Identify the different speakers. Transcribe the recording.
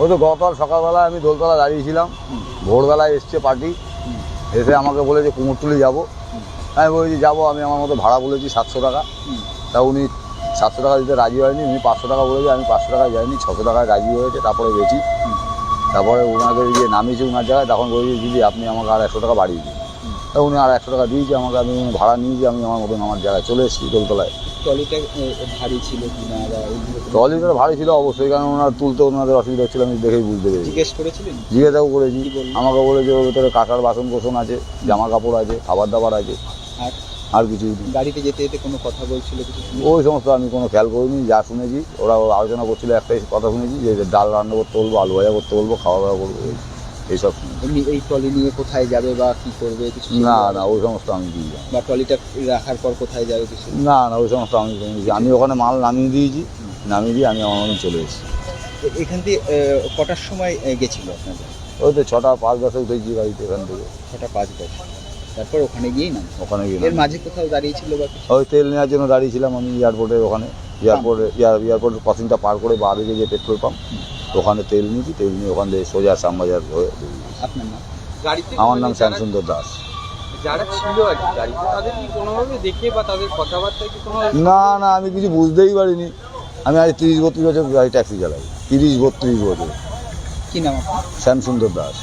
Speaker 1: ওই তো গতকাল সকালবেলায় আমি দোলতলা দাঁড়িয়েছিলাম। ভোরবেলায় এসছে পার্টি। এসে আমাকে বলেছে কুমোরটুলি যাব। আমি বলেছি যাব, আমি আমার মতো ভাড়া বলেছি সাতশো টাকা। তা উনি সাতশো টাকা দিতে রাজি হয়নি, উনি পাঁচশো টাকা বলেছে, আমি পাঁচশো টাকা যাইনি, ছশো টাকায় রাজি হয়েছে, তারপরে গেছি। তারপরে ওনাকে গিয়ে নামিয়েছি ওনার জায়গায়, তখন বলেছি দিদি, আপনি আমাকে আর একশো টাকা বাড়িয়ে দিন। তা উনি আর একশো টাকা দিয়েছে আমাকে, আমি ভাড়া নিয়েছি, আমি আমার মতন আমার জায়গায় চলে এসেছি দোলতলায়।
Speaker 2: ট্রলিটা ভারী ছিল কিনা বা
Speaker 1: ট্রলিটা ভারী ছিল অবশ্যই কারণ ওনার তুলতে ওনাদের অসুবিধা হচ্ছিল আমি দেখেই বুঝতে পেরেছি।
Speaker 2: জিজ্ঞেস করেছিলেন?
Speaker 1: জিজ্ঞাসাও করেছি? আমাকে বলেছে ওর ভেতরে কাঁসার বাসন কোসন আছে জামা কাপড় আছে খাবার দাবার আছে
Speaker 2: আর?
Speaker 1: আর কিছু।
Speaker 2: গাড়িতে যেতে যেতে কোনো কথা বলছিল কিছু
Speaker 1: ওই সমস্ত আমি কোনো খেয়াল করিনি যা শুনেছি ওরা আলোচনা করছিল একটাই কথা শুনেছি যে ডাল রান্না করতে বলব আলু ভাজা করতে বলব খাওয়া দাওয়া করব। এইসব
Speaker 2: এমনি এই ট্রলি নিয়ে কোথায় যাবে বা কি করবে কিছু
Speaker 1: না না। ওই সমস্ত আমি দিই না।
Speaker 2: বা ট্রলিটা রাখার পর কোথায় যাবে কিছু?
Speaker 1: না না ওই সমস্ত আমি আমি ওখানে মাল নামিয়ে দিয়েছি। নামিয়ে দিয়ে আমি আমার চলে এসেছি।
Speaker 2: এখান থেকে কটার সময় গেছিল আপনাদের?
Speaker 1: ওই তো ছটা পাঁচ দশে উঠেছি গাড়িতে এখান থেকে।
Speaker 2: ছটা পাঁচ দশ। তারপর ওখানে গিয়েই না
Speaker 1: ওখানে
Speaker 2: এর মাঝে কোথাও দাঁড়িয়েছিল বা
Speaker 1: ওই তেল নেওয়ার জন্য দাঁড়িয়েছিলাম আমি এয়ারপোর্টের ওখানে। এয়ারপোর্টে এয়ারপোর্ট ক্রসিংটা পার করে বা দিকে যে পেট্রোল পাম্প ওখানে তেল নিয়েছি তেল নিয়ে ওখান থেকে সোজা শ্যামবাজার হয়ে
Speaker 2: আপনার নাম?
Speaker 3: গাড়িতে
Speaker 1: আমার নাম শ্যামসুন্দর দাস।
Speaker 3: যারা ছিল আর কি গাড়িতে তাদের কি কোনোভাবে দেখে বা তাদের কথাবার্তায় কি কোনো
Speaker 1: না না আমি কিছু বুঝতেই পারিনি। আমি আজ তিরিশ বত্রিশ বছর গাড়ি ট্যাক্সি চালাই। তিরিশ বত্রিশ বছর।
Speaker 2: কি নাম আপনার?
Speaker 1: শ্যামসুন্দর দাস।